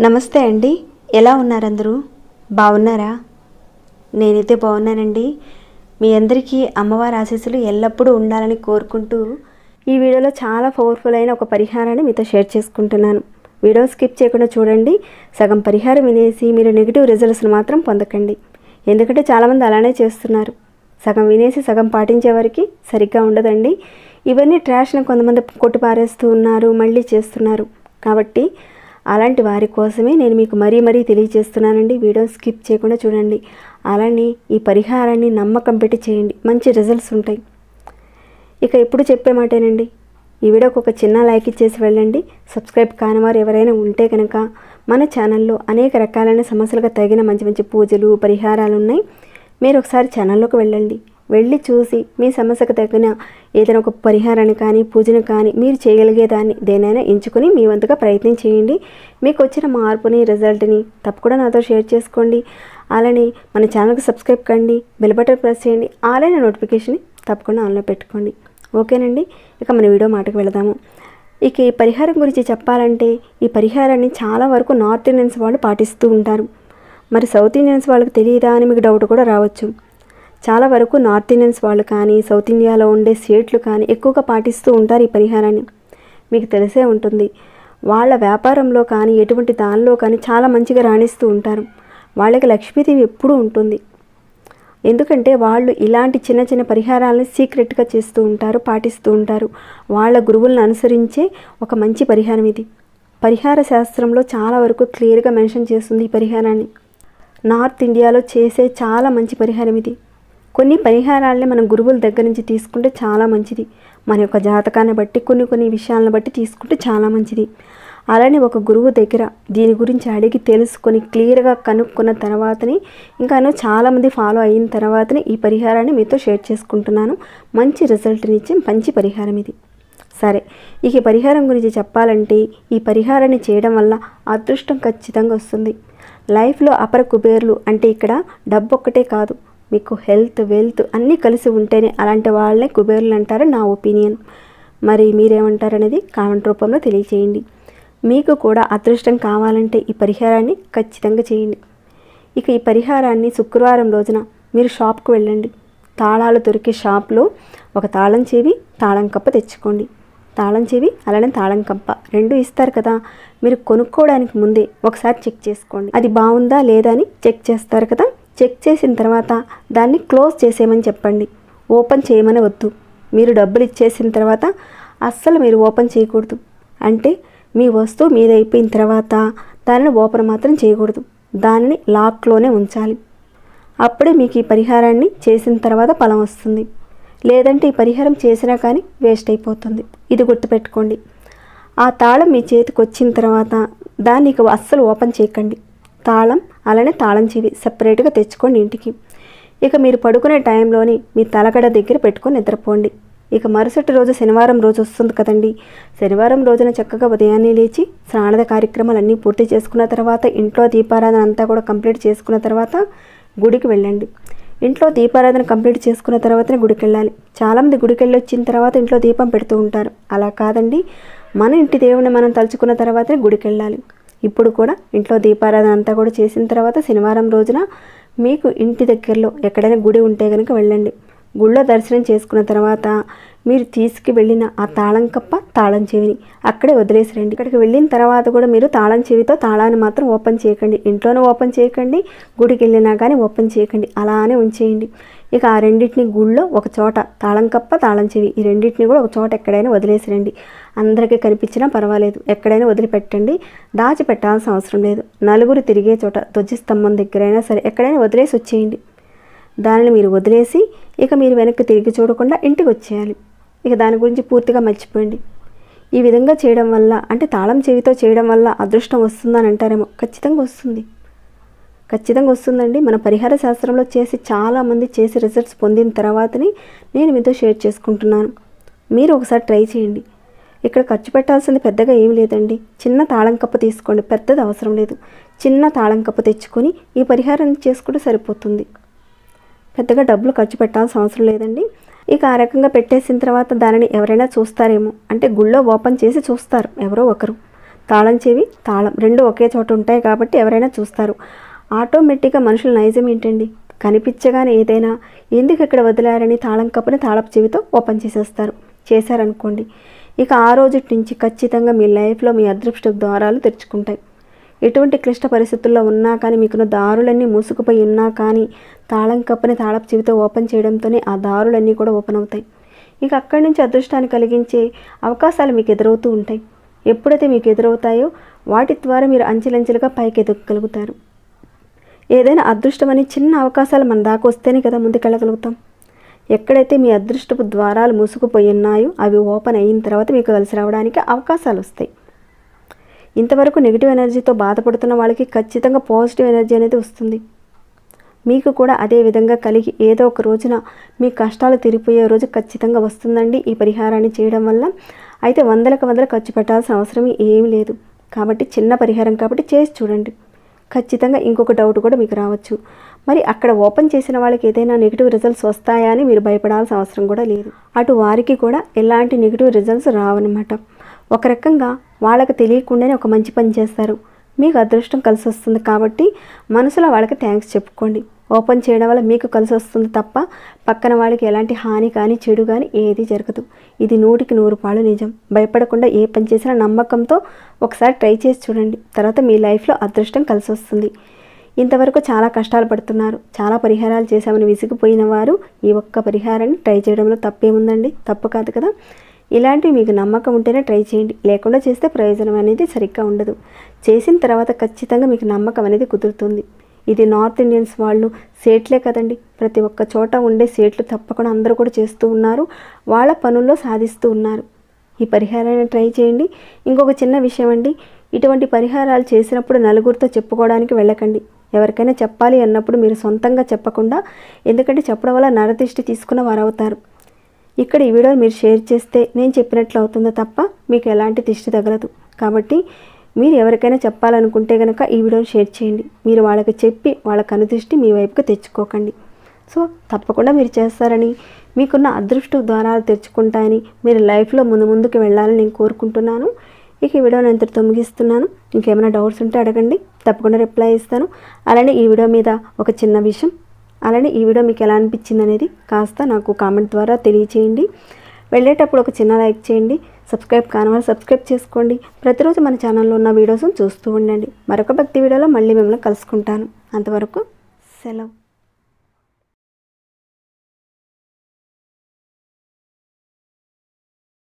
నమస్తే అండి. ఎలా ఉన్నారు అందరూ బాగున్నారా? నేనైతే బాగున్నానండి. మీ అందరికీ అమ్మవారి ఆశీస్సులు ఎల్లప్పుడూ ఉండాలని కోరుకుంటూ ఈ వీడియోలో చాలా పవర్ఫుల్ అయిన ఒక పరిహారాన్ని మీతో షేర్ చేసుకుంటున్నాను. వీడియో స్కిప్ చేయకుండా చూడండి. సగం పరిహారం వినేసి మీరు నెగిటివ్ రిజల్ట్స్ని మాత్రం పొందకండి. ఎందుకంటే చాలామంది అలానే చేస్తున్నారు. సగం వినేసి సగం పాటించే వారికి సరిగ్గా ఉండదండి. ఇవన్నీ ట్రాష్ని కొంతమంది కొట్టి పారేస్తూ ఉన్నారు మళ్ళీ చేస్తున్నారు. కాబట్టి అలాంటి వారి కోసమే నేను మీకు మరీ మరీ తెలియజేస్తున్నానండి. వీడియో స్కిప్ చేయకుండా చూడండి. అలానే ఈ పరిహారాన్ని నమ్మకం పెట్టి చేయండి. మంచి రిజల్ట్స్ ఉంటాయి. ఇక ఎప్పుడు చెప్పే మాటేనండి. ఈ వీడియోకి ఒక చిన్న లైక్ ఇచ్చేసి వెళ్ళండి. సబ్స్క్రైబ్ కానివారు ఎవరైనా ఉంటే కనుక మన ఛానల్లో అనేక రకాలైన సమస్యలకు తగిన మంచి మంచి పూజలు పరిహారాలు ఉన్నాయి. మీరు ఒకసారి ఛానల్లోకి వెళ్ళండి. వెళ్ళి చూసి మీ సమస్యకు తగిన ఏదైనా ఒక పరిహారాన్ని కానీ పూజను కానీ మీరు చేయగలిగేదాన్ని దేనైనా ఎంచుకుని మీ వంతుగా ప్రయత్నం చేయండి. మీకు వచ్చిన మార్పుని రిజల్ట్ని తప్పకుండా నాతో షేర్ చేసుకోండి. అలానే మన ఛానల్కి సబ్స్క్రైబ్ కండి బెల్ బటన్ ప్రెస్ చేయండి అలానే నోటిఫికేషన్ తప్పకుండా ఆన్లో పెట్టుకోండి. ఓకేనండి? ఇక మన వీడియో మాటకు వెళదాము. ఇక ఈ పరిహారం గురించి చెప్పాలంటే ఈ పరిహారాన్ని చాలా వరకు నార్త్ ఇండియన్స్ వాళ్ళు పాటిస్తూ ఉంటారు. మరి సౌత్ ఇండియన్స్ వాళ్ళకి తెలియదా అని మీకు డౌట్ కూడా రావచ్చు. చాలా వరకు నార్త్ ఇండియన్స్ వాళ్ళు కానీ సౌత్ ఇండియాలో ఉండే స్టేట్లు కానీ ఎక్కువగా పాటిస్తూ ఉంటారు ఈ పరిహారాన్ని. మీకు తెలిసే ఉంటుంది. వాళ్ళ వ్యాపారంలో కానీ ఎటువంటి దానిలో కానీ చాలా మంచిగా రాణిస్తూ ఉంటారు. వాళ్ళకి లక్ష్మీదేవి ఎప్పుడూ ఉంటుంది. ఎందుకంటే వాళ్ళు ఇలాంటి చిన్న చిన్న పరిహారాలను సీక్రెట్గా చేస్తూ ఉంటారు పాటిస్తూ ఉంటారు. వాళ్ళ గురువులను అనుసరించే ఒక మంచి పరిహారం ఇది. పరిహార శాస్త్రంలో చాలా వరకు క్లియర్గా మెన్షన్ చేస్తుంది ఈ పరిహారాన్ని. నార్త్ ఇండియాలో చేసే చాలా మంచి పరిహారం ఇది. కొన్ని పరిహారాలని మనం గురువుల దగ్గర నుంచి తీసుకుంటే చాలా మంచిది. మన యొక్క జాతకాన్ని బట్టి కొన్ని కొన్ని విషయాలను బట్టి తీసుకుంటే చాలా మంచిది. అలానే ఒక గురువు దగ్గర దీని గురించి అడిగి తెలుసుకొని క్లియర్గా కనుక్కున్న తర్వాతని ఇంకాను చాలామంది ఫాలో అయిన తర్వాతనే ఈ పరిహారాన్ని మీతో షేర్ చేసుకుంటున్నాను. మంచి రిజల్ట్ని ఇచ్చే మంచి పరిహారం ఇది. సరే ఇక ఈ పరిహారం గురించి చెప్పాలంటే ఈ పరిహారాన్ని చేయడం వల్ల అదృష్టం ఖచ్చితంగా వస్తుంది. లైఫ్లో అపర కుబేర్లు అంటే ఇక్కడ డబ్బు ఒక్కటే కాదు మీకు హెల్త్ వెల్త్ అన్నీ కలిసి ఉంటేనే అలాంటి వాళ్ళనే కుబేర్లు అంటారు నా ఒపీనియన్. మరి మీరేమంటారనేది కామెంట్ రూపంలో తెలియచేయండి. మీకు కూడా అదృష్టం కావాలంటే ఈ పరిహారాన్ని ఖచ్చితంగా చేయండి. ఇక ఈ పరిహారాన్ని శుక్రవారం రోజున మీరు షాప్కు వెళ్ళండి. తాళాలు దొరికే షాప్లో ఒక తాళం చెవి తాళం కప్ప తెచ్చుకోండి. తాళం చెవి అలానే తాళం కప్ప. రెండు ఇస్తారు కదా మీరు కొనుక్కోవడానికి ముందే ఒకసారి చెక్ చేసుకోండి. అది బాగుందా లేదా అని చెక్ చేస్తారు కదా? చెక్ చేసిన తర్వాత దాన్ని క్లోజ్ చేసేయమని చెప్పండి. ఓపెన్ చేయమని వద్దు. మీరు డబ్బులు ఇచ్చేసిన తర్వాత అస్సలు మీరు ఓపెన్ చేయకూడదు. అంటే మీ వస్తువు మీద అయిపోయిన తర్వాత దానిని ఓపెన్ మాత్రం చేయకూడదు. దానిని లాక్లోనే ఉంచాలి. అప్పుడే మీకు ఈ పరిహారాన్ని చేసిన తర్వాత ఫలం వస్తుంది. లేదంటే ఈ పరిహారం చేసినా కానీ వేస్ట్ అయిపోతుంది. ఇది గుర్తుపెట్టుకోండి. ఆ తాళం మీ చేతికి వచ్చిన తర్వాత దాన్ని ఇక అస్సలు ఓపెన్ చేయకండి. తాళం అలానే తాళం చెవి సపరేట్గా తెచ్చుకోండి ఇంటికి. ఇక మీరు పడుకునే టైంలోని మీ తలగడ దగ్గర పెట్టుకొని నిద్రపోండి. ఇక మరుసటి రోజు శనివారం రోజు వస్తుంది కదండి. శనివారం రోజున చక్కగా ఉదయాన్నే లేచి స్నానద కార్యక్రమాలన్నీ పూర్తి చేసుకున్న తర్వాత ఇంట్లో దీపారాధన అంతా కూడా కంప్లీట్ చేసుకున్న తర్వాత గుడికి వెళ్ళండి. ఇంట్లో దీపారాధన కంప్లీట్ చేసుకున్న తర్వాతనే గుడికి వెళ్ళాలి చాలామంది గుడికి వెళ్ళి వచ్చిన తర్వాత ఇంట్లో దీపం పెడుతూ ఉంటారు. అలా కాదండి. మన ఇంటి దేవుడిని మనం తలుచుకున్న తర్వాతనే గుడికి వెళ్ళాలి ఇప్పుడు కూడా ఇంట్లో దీపారాధన అంతా కూడా చేసిన తర్వాత శనివారం రోజున మీకు ఇంటి దగ్గరలో ఎక్కడైనా గుడి ఉంటే కనుక వెళ్ళండి. గుళ్ళో దర్శనం చేసుకున్న తర్వాత మీరు తీసుకు వెళ్ళిన ఆ తాళం కప్ప తాళం చెవిని అక్కడే వదిలేసిరండి. ఇక్కడికి వెళ్ళిన తర్వాత కూడా మీరు తాళం చెవితో తాళాన్ని మాత్రం ఓపెన్ చేయకండి. ఇంట్లోనే ఓపెన్ చేయకండి. గుడికి వెళ్ళినా కానీ ఓపెన్ చేయకండి. అలానే ఉంచేయండి. ఇక ఆ రెండింటిని గుళ్ళో ఒక చోట తాళం కప్ప తాళం చెవి ఈ రెండింటిని కూడా ఒక చోట ఎక్కడైనా వదిలేసిరండి. అందరికీ కనిపించినా పర్వాలేదు. ఎక్కడైనా వదిలిపెట్టండి. దాచిపెట్టాల్సిన అవసరం లేదు. నలుగురు తిరిగే చోట ధ్వజస్తంభం దగ్గరైనా సరే ఎక్కడైనా వదిలేసి వచ్చేయండి. దానిని మీరు వదిలేసి ఇక మీరు వెనక్కి తిరిగి చూడకుండా ఇంటికి వచ్చేయాలి. ఇక దాని గురించి పూర్తిగా మర్చిపోయండి ఈ విధంగా చేయడం వల్ల అంటే తాళం చెవితో చేయడం వల్ల అదృష్టం వస్తుందని అంటారేమో. ఖచ్చితంగా వస్తుంది. ఖచ్చితంగా వస్తుందండి. మన పరిహార శాస్త్రంలో చేసి చాలామంది చేసి రిజల్ట్స్ పొందిన తర్వాతని నేను మీతో షేర్ చేసుకుంటున్నాను. మీరు ఒకసారి ట్రై చేయండి. ఇక్కడ ఖర్చు పెట్టాల్సింది పెద్దగా ఏం లేదండి. చిన్న తాళం కప్పు తీసుకోండి. పెద్దది అవసరం లేదు. చిన్న తాళం కప్పు తెచ్చుకొని ఈ పరిహారం చేసుకుంటే సరిపోతుంది. పెద్దగా డబ్బులు ఖర్చు పెట్టాల్సిన అవసరం లేదండి. ఇక ఆ రకంగా పెట్టేసిన తర్వాత దానిని ఎవరైనా చూస్తారేమో. అంటే గుళ్ళో ఓపెన్ చేసి చూస్తారు. ఎవరో ఒకరు. తాళం చెవి తాళం రెండు ఒకే చోట ఉంటాయి కాబట్టి ఎవరైనా చూస్తారు. ఆటోమేటిక్గా మనుషుల నైజం ఏంటండి? కనిపించగానే ఏదైనా ఎందుకు ఇక్కడ వదిలారని తాళం కప్పుని తాళపు చెవితో ఓపెన్ చేసేస్తారు. చేశారనుకోండి. ఇక ఆ రోజు నుంచి ఖచ్చితంగా మీ లైఫ్లో మీ అదృష్ట ద్వారాలు తెరుచుకుంటాయి. ఎటువంటి క్లిష్ట పరిస్థితుల్లో ఉన్నా కానీ మీకున్న దారులన్నీ మూసుకుపోయి ఉన్నా కానీ తాళం కప్పని తాళపు చెవితో ఓపెన్ చేయడంతోనే ఆ దారులన్నీ కూడా ఓపెన్ అవుతాయి. ఇక అక్కడి నుంచి అదృష్టాన్ని కలిగించే అవకాశాలు మీకు ఎదురవుతూ ఉంటాయి. ఎప్పుడైతే మీకు ఎదురవుతాయో వాటి ద్వారా మీరు అంచెలంచెలుగా పైకి ఎదగగలుగుతారు ఏదైనా అదృష్టం అనే చిన్న అవకాశాలు మన దాకా వస్తేనే కదా ముందుకెళ్ళగలుగుతాం. ఎక్కడైతే మీ అదృష్టపు ద్వారాలు మూసుకుపోయి ఉన్నాయో అవి ఓపెన్ అయిన తర్వాత మీకు కలిసి రావడానికి అవకాశాలు వస్తాయి. ఇంతవరకు నెగిటివ్ ఎనర్జీతో బాధపడుతున్న వాళ్ళకి ఖచ్చితంగా పాజిటివ్ ఎనర్జీ అనేది వస్తుంది. మీకు కూడా అదే విధంగా కలిగి ఏదో ఒక రోజున మీ కష్టాలు తీరిపోయే రోజు ఖచ్చితంగా వస్తుందండి ఈ పరిహారాన్ని చేయడం వల్ల. అయితే వందలకు వందలు ఖర్చు పెట్టాల్సిన అవసరం ఏమీ లేదు. కాబట్టి చిన్న పరిహారం కాబట్టి చేసి చూడండి. ఖచ్చితంగా ఇంకొక డౌట్ కూడా మీకు రావచ్చు. మరి అక్కడ ఓపెన్ చేసిన వాళ్ళకి ఏదైనా నెగిటివ్ రిజల్ట్స్ వస్తాయా అని మీరు భయపడాల్సిన అవసరం కూడా లేదు. అటు వారికి కూడా ఎలాంటి నెగిటివ్ రిజల్ట్స్ రావన్నమాట. ఒక రకంగా వాళ్ళకి తెలియకుండానే ఒక మంచి పని చేస్తారు. మీకు అదృష్టం కలిసి వస్తుంది కాబట్టి మనసులో వాళ్ళకి థ్యాంక్స్ చెప్పుకోండి. ఓపెన్ చేయడం వల్ల మీకు కలిసి వస్తుంది తప్ప పక్కన వాళ్ళకి ఎలాంటి హాని కానీ చెడు కానీ ఏది జరగదు. ఇది నూటికి నూరు పాలు నిజం. భయపడకుండా ఏ పని చేసినా నమ్మకంతో ఒకసారి ట్రై చేసి చూడండి. తర్వాత మీ లైఫ్లో అదృష్టం కలిసి వస్తుంది. ఇంతవరకు చాలా కష్టాలు పడుతున్నారు. చాలా పరిహారాలు చేశామని విసిగిపోయిన వారు ఈ ఒక్క పరిహారాన్ని ట్రై చేయడంలో తప్పేముందండి? తప్పు కాదు కదా? ఇలాంటివి మీకు నమ్మకం ఉంటేనే ట్రై చేయండి. లేకుండా చేస్తే ప్రయోజనం అనేది సరిగ్గా ఉండదు. చేసిన తర్వాత ఖచ్చితంగా మీకు నమ్మకం అనేది కుదురుతుంది. ఇది నార్త్ ఇండియన్స్ వాళ్ళు సేట్లే కదండి. ప్రతి ఒక్క చోట ఉండే సేట్లు తప్పకుండా అందరూ కూడా చేస్తూ ఉన్నారు. వాళ్ళ పనుల్లో సాధిస్తూ ఉన్నారు. ఈ పరిహారాన్ని ట్రై చేయండి. ఇంకొక చిన్న విషయం అండి. ఇటువంటి పరిహారాలు చేసినప్పుడు నలుగురితో చెప్పుకోవడానికి వెళ్ళకండి. ఎవరికైనా చెప్పాలి అన్నప్పుడు మీరు సొంతంగా చెప్పకుండా ఎందుకంటే చెప్పడం వల్ల నరదిష్టి తీసుకున్న వారు అవుతారు ఇక్కడ ఈ వీడియో మీరు షేర్ చేస్తే నేను చెప్పినట్లు అవుతుందో తప్ప మీకు ఎలాంటి దిష్టి తగలదు. కాబట్టి మీరు ఎవరికైనా చెప్పాలనుకుంటే కనుక ఈ వీడియోని షేర్ చేయండి. మీరు వాళ్ళకి చెప్పి వాళ్ళ కనుదృష్టి మీ వైపుకి తెచ్చుకోకండి. సో తప్పకుండా మీరు చేస్తారని మీకున్న అదృష్ట ద్వారాలు తెచ్చుకుంటాయని మీరు లైఫ్లో ముందు ముందుకు వెళ్ళాలని నేను కోరుకుంటున్నాను. ఇక ఈ వీడియోని ఎంతటితో ముగిస్తున్నాను. ఇంకేమైనా డౌట్స్ ఉంటే అడగండి. తప్పకుండా రిప్లై ఇస్తాను. అలానే ఈ వీడియో మీద ఒక చిన్న విషయం అలానే ఈ వీడియో మీకు ఎలా అనిపించింది అనేది కాస్త నాకు కామెంట్ ద్వారా తెలియచేయండి. వెళ్ళేటప్పుడు ఒక చిన్న లైక్ చేయండి. సబ్స్క్రైబ్ కానివ్వాలి సబ్స్క్రైబ్ చేసుకోండి. ప్రతిరోజు మన ఛానల్లో ఉన్న వీడియోస్ చూస్తూ ఉండండి. మరొక భక్తి వీడియోలో మళ్ళీ మిమ్మల్ని కలుసుకుంటాను. అంతవరకు సెలవు.